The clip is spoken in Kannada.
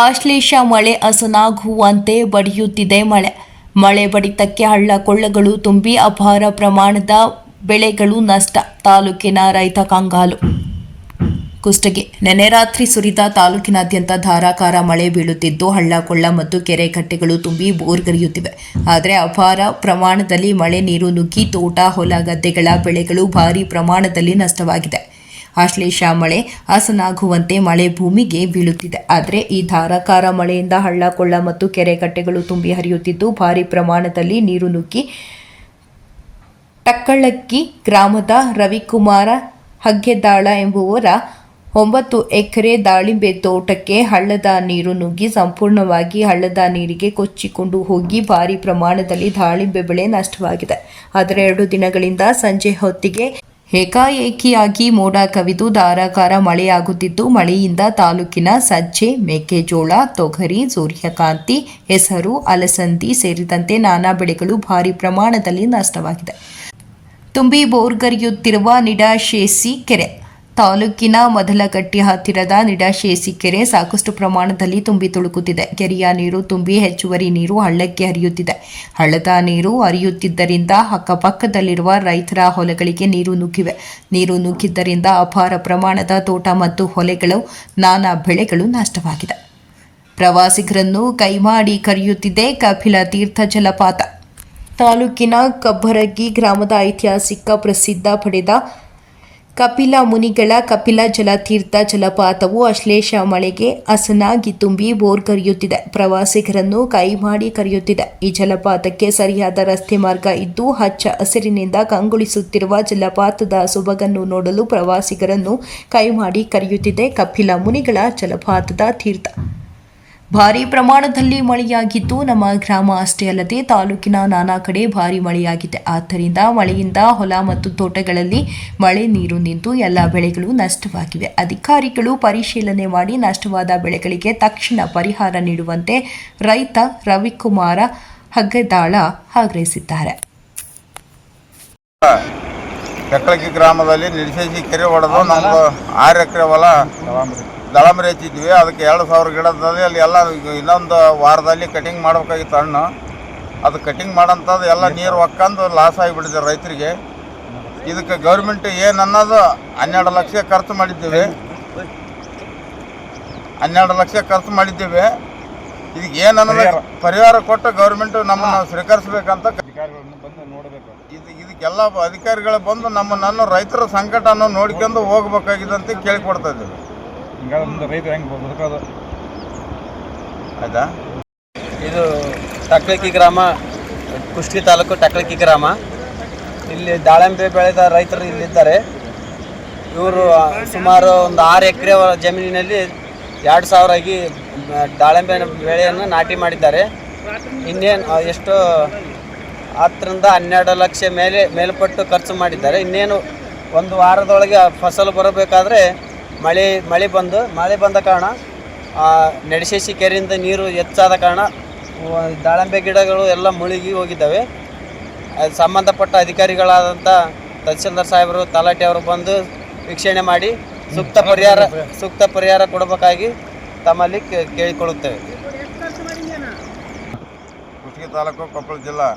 ಆಶ್ಲೇಷ ಮಳೆ ಅಸನಾಗುವಂತೆ ಬಡಿಯುತ್ತಿದೆ ಮಳೆ. ಮಳೆ ಬಡಿತಕ್ಕೆ ಹಳ್ಳ ಕೊಳ್ಳಗಳು ತುಂಬಿ ಅಪಾರ ಪ್ರಮಾಣದ ಬೆಳೆಗಳು ನಷ್ಟ. ತಾಲೂಕಿನ ರೈತ ಕಂಗಾಲು. ಕುಷ್ಟಗಿ. ನೆನೆ ರಾತ್ರಿ ಸುರಿದ ತಾಲೂಕಿನಾದ್ಯಂತ ಧಾರಾಕಾರ ಮಳೆ ಬೀಳುತ್ತಿದ್ದು, ಹಳ್ಳ ಕೊಳ್ಳ ಮತ್ತು ಕೆರೆ ಕಟ್ಟೆಗಳು ತುಂಬಿ ಬೋರ್ಗರಿಯುತ್ತಿವೆ. ಆದರೆ ಅಪಾರ ಪ್ರಮಾಣದಲ್ಲಿ ಮಳೆ ನೀರು ನುಗ್ಗಿ ತೋಟ, ಹೊಲ ಗದ್ದೆಗಳ ಬೆಳೆಗಳು ಭಾರಿ ಪ್ರಮಾಣದಲ್ಲಿ ನಷ್ಟವಾಗಿದೆ. ಆಶ್ಲೇಷ ಮಳೆ ಹಾಸನಾಗುವಂತೆ ಮಳೆ ಭೂಮಿಗೆ ಬೀಳುತ್ತಿದೆ. ಆದರೆ ಈ ಧಾರಾಕಾರ ಮಳೆಯಿಂದ ಹಳ್ಳ ಕೊಳ್ಳ ಮತ್ತು ಕೆರೆ ಕಟ್ಟೆಗಳು ತುಂಬಿ ಹರಿಯುತ್ತಿದ್ದು, ಭಾರಿ ಪ್ರಮಾಣದಲ್ಲಿ ನೀರು ನುಗ್ಗಿ ತಕ್ಕಳಕ್ಕಿ ಗ್ರಾಮದ ರವಿಕುಮಾರ ಹಗ್ಗೆದಾಳ ಎಂಬುವರ ಒಂಬತ್ತು ಎಕರೆ ದಾಳಿಂಬೆ ತೋಟಕ್ಕೆ ಹಳ್ಳದ ನೀರು ನುಗ್ಗಿ ಸಂಪೂರ್ಣವಾಗಿ ಹಳ್ಳದ ನೀರಿಗೆ ಕೊಚ್ಚಿಕೊಂಡು ಹೋಗಿ ಭಾರಿ ಪ್ರಮಾಣದಲ್ಲಿ ದಾಳಿಂಬೆ ಬೆಳೆ ನಷ್ಟವಾಗಿದೆ. ಆದರೆ ಎರಡು ದಿನಗಳಿಂದ ಸಂಜೆ ಹೊತ್ತಿಗೆ ಏಕಾಏಕಿಯಾಗಿ ಮೋಡ ಕವಿದು ಧಾರಾಕಾರ ಮಳೆಯಾಗುತ್ತಿದ್ದು, ಮಳೆಯಿಂದ ತಾಲೂಕಿನ ಸಜ್ಜೆ ಮೆಕ್ಕೆಜೋಳ ತೊಗರಿ, ಸೂರ್ಯಕಾಂತಿ, ಹೆಸರು, ಅಲಸಂದಿ ಸೇರಿದಂತೆ ನಾನಾ ಬೆಳೆಗಳು ಭಾರಿ ಪ್ರಮಾಣದಲ್ಲಿ ನಷ್ಟವಾಗಿದೆ. ತುಂಬಿ ಬೋರ್ಗರಿಯುತ್ತಿರುವ ನಿಡಾಶೇಸಿ ಕೆರೆ. ತಾಲೂಕಿನ ಮೊದಲಗಟ್ಟಿ ಹತ್ತಿರದ ನಿಡಾಶೇಸಿ ಕೆರೆ ಸಾಕಷ್ಟು ಪ್ರಮಾಣದಲ್ಲಿ ತುಂಬಿ ತುಳುಕುತ್ತಿದೆ. ಕೆರೆಯ ನೀರು ತುಂಬಿ ಹೆಚ್ಚುವರಿ ನೀರು ಹಳ್ಳಕ್ಕೆ ಹರಿಯುತ್ತಿದೆ. ಹಳ್ಳದ ನೀರು ಹರಿಯುತ್ತಿದ್ದರಿಂದ ಅಕ್ಕಪಕ್ಕದಲ್ಲಿರುವ ರೈತರ ಹೊಲಗಳಿಗೆ ನೀರು ನುಗ್ಗಿವೆ. ನೀರು ನುಗ್ಗಿದ್ದರಿಂದ ಅಪಾರ ಪ್ರಮಾಣದ ತೋಟ ಮತ್ತು ಹೊಲೆಗಳು, ನಾನಾ ಬೆಳೆಗಳು ನಷ್ಟವಾಗಿದೆ. ಪ್ರವಾಸಿಗರನ್ನು ಕೈಮಾಡಿ ಕರೆಯುತ್ತಿದೆ ಕಪಿಲ ತೀರ್ಥ ಜಲಪಾತ. ತಾಲೂಕಿನ ಕಬ್ಬರಗಿ ಗ್ರಾಮದ ಐತಿಹಾಸಿಕ ಪ್ರಸಿದ್ಧ ಪಡೆದ ಕಪಿಲ ಮುನಿಗಳ ಕಪಿಲ ಜಲತೀರ್ಥ ಜಲಪಾತವು ಅಶ್ಲೇಷ ಮಳೆಗೆ ಹಸನಾಗಿ ತುಂಬಿ ಬೋರ್ಗರಿಯುತ್ತಿದೆ ಪ್ರವಾಸಿಗರನ್ನು ಕೈಮಾಡಿ ಕರೆಯುತ್ತಿದೆ. ಈ ಜಲಪಾತಕ್ಕೆ ಸರಿಯಾದ ರಸ್ತೆ ಮಾರ್ಗ ಇದ್ದು ಹಚ್ಚ ಹಸಿರಿನಿಂದ ಕಂಗೊಳಿಸುತ್ತಿರುವ ಜಲಪಾತದ ಸೊಬಗನ್ನು ನೋಡಲು ಪ್ರವಾಸಿಗರನ್ನು ಕೈಮಾಡಿ ಕರೆಯುತ್ತಿದೆ ಕಪಿಲ ಮುನಿಗಳ ಜಲಪಾತದ ತೀರ್ಥ. ಭಾರೀ ಪ್ರಮಾಣದಲ್ಲಿ ಮಳೆಯಾಗಿದ್ದು ನಮ್ಮ ಗ್ರಾಮ ಅಷ್ಟೇ ಅಲ್ಲದೆ ತಾಲೂಕಿನ ನಾನಾ ಕಡೆ ಭಾರಿ ಮಳೆಯಾಗಿದೆ. ಆದ್ದರಿಂದ ಮಳೆಯಿಂದ ಹೊಲ ಮತ್ತು ತೋಟಗಳಲ್ಲಿ ಮಳೆ ನೀರು ನಿಂತು ಎಲ್ಲ ಬೆಳೆಗಳು ನಷ್ಟವಾಗಿವೆ. ಅಧಿಕಾರಿಗಳು ಪರಿಶೀಲನೆ ಮಾಡಿ ನಷ್ಟವಾದ ಬೆಳೆಗಳಿಗೆ ತಕ್ಷಣ ಪರಿಹಾರ ನೀಡುವಂತೆ ರೈತ ರವಿಕುಮಾರ ಹಗ್ಗದಾಳ ಆಗ್ರಹಿಸಿದ್ದಾರೆ. ಗ್ರಾಮದಲ್ಲಿ ಹೊಡೆದು ನಮ್ಮದು ಆರು ಎಕರೆ ಹೊಲ. ದಳಂಬರಿ ಹಚ್ಚಿದ್ವಿ ಅದಕ್ಕೆ ಎರಡು ಸಾವಿರ ಗಿಡದಲ್ಲಿ ಅಲ್ಲಿ ಎಲ್ಲ ಇನ್ನೊಂದು ವಾರದಲ್ಲಿ ಕಟಿಂಗ್ ಮಾಡಬೇಕಾಗಿತ್ತು ಹಣ್ಣು. ಅದು ಕಟಿಂಗ್ ಮಾಡೋಂಥದ್ದು ಎಲ್ಲ ನೀರು ಒಕ್ಕಂದು ಲಾಸ್ ಆಗಿಬಿಟ್ಟಿದೆ ರೈತರಿಗೆ. ಇದಕ್ಕೆ ಗೌರ್ಮೆಂಟ್ ಏನು ಅನ್ನೋದು ಹನ್ನೆರಡು ಲಕ್ಷ ಖರ್ಚು ಮಾಡಿದ್ದೀವಿ. ಹನ್ನೆರಡು ಲಕ್ಷ ಖರ್ಚು ಮಾಡಿದ್ದೀವಿ. ಇದಕ್ಕೆ ಏನು ಅನ್ನೋದು ಪರಿಹಾರ. ಕೊಟ್ಟು ಗೌರ್ಮೆಂಟು ನಮ್ಮನ್ನು ಸ್ವೀಕರಿಸ್ಬೇಕಂತ ಇದು ಇದಕ್ಕೆಲ್ಲ ಅಧಿಕಾರಿಗಳು ಬಂದು ನಮ್ಮನ್ನು ರೈತರ ಸಂಕಟವನ್ನು ನೋಡ್ಕೊಂಡು ಹೋಗ್ಬೇಕಾಗಿದೆ ಅಂತ ಕೇಳಿಕೊಡ್ತಾ ಇದ್ದೀವಿ. ಹಿಂಗಾದ್ರೆ ಮುಂದೆ ರೈತರು ಹೆಂಗೆ ಇದು ಟಕ್ಳಕಿ ಗ್ರಾಮ, ಕುಷ್ಟಿ ತಾಲೂಕು ಟಕ್ಳಕಿ ಗ್ರಾಮ. ಇಲ್ಲಿ ದಾಳಿಂಬೆ ಬೆಳೆದ ರೈತರು ಇಲ್ಲಿದ್ದಾರೆ. ಇವರು ಸುಮಾರು ಒಂದು ಆರು ಎಕರೆ ಜಮೀನಿನಲ್ಲಿ ಎರಡು ಸಾವಿರ ಆಗಿ ದಾಳಿಂಬೆ ಬೆಳೆಯನ್ನು ನಾಟಿ ಮಾಡಿದ್ದಾರೆ. ಇನ್ನೇನು ಎಷ್ಟು, ಹತ್ತರಿಂದ ಹನ್ನೆರಡು ಲಕ್ಷ ಮೇಲೆ, ಮೇಲ್ಪಟ್ಟು ಖರ್ಚು ಮಾಡಿದ್ದಾರೆ. ಇನ್ನೇನು ಒಂದು ವಾರದೊಳಗೆ ಫಸಲು ಬರಬೇಕಾದ್ರೆ ಮಳೆ ಮಳೆ ಬಂದು ಮಳೆ ಬಂದ ಕಾರಣ ಆ, ನಡೆಸೇಸಿ ಕೆರೆಯಿಂದ ನೀರು ಹೆಚ್ಚಾದ ಕಾರಣ ದಾಳಿಂಬೆ ಗಿಡಗಳು ಎಲ್ಲ ಮುಳುಗಿ ಹೋಗಿದ್ದಾವೆ. ಅದು ಸಂಬಂಧಪಟ್ಟ ಅಧಿಕಾರಿಗಳಾದಂಥ ತಹಸೀಲ್ದಾರ್ ಸಾಹೇಬರು ತಲಾಟೆ ಅವರು ಬಂದು ವೀಕ್ಷಣೆ ಮಾಡಿ ಸೂಕ್ತ ಪರಿಹಾರ ಸೂಕ್ತ ಪರಿಹಾರ ಕೊಡಬೇಕಾಗಿ ತಮ್ಮಲ್ಲಿ ಕೇ- ಕೇಳಿಕೊಳ್ಳುತ್ತೇವೆ. ಕುಷ್ಟಗಿ ತಾಲೂಕು ಕೊಪ್ಪಳ ಜಿಲ್ಲಾ.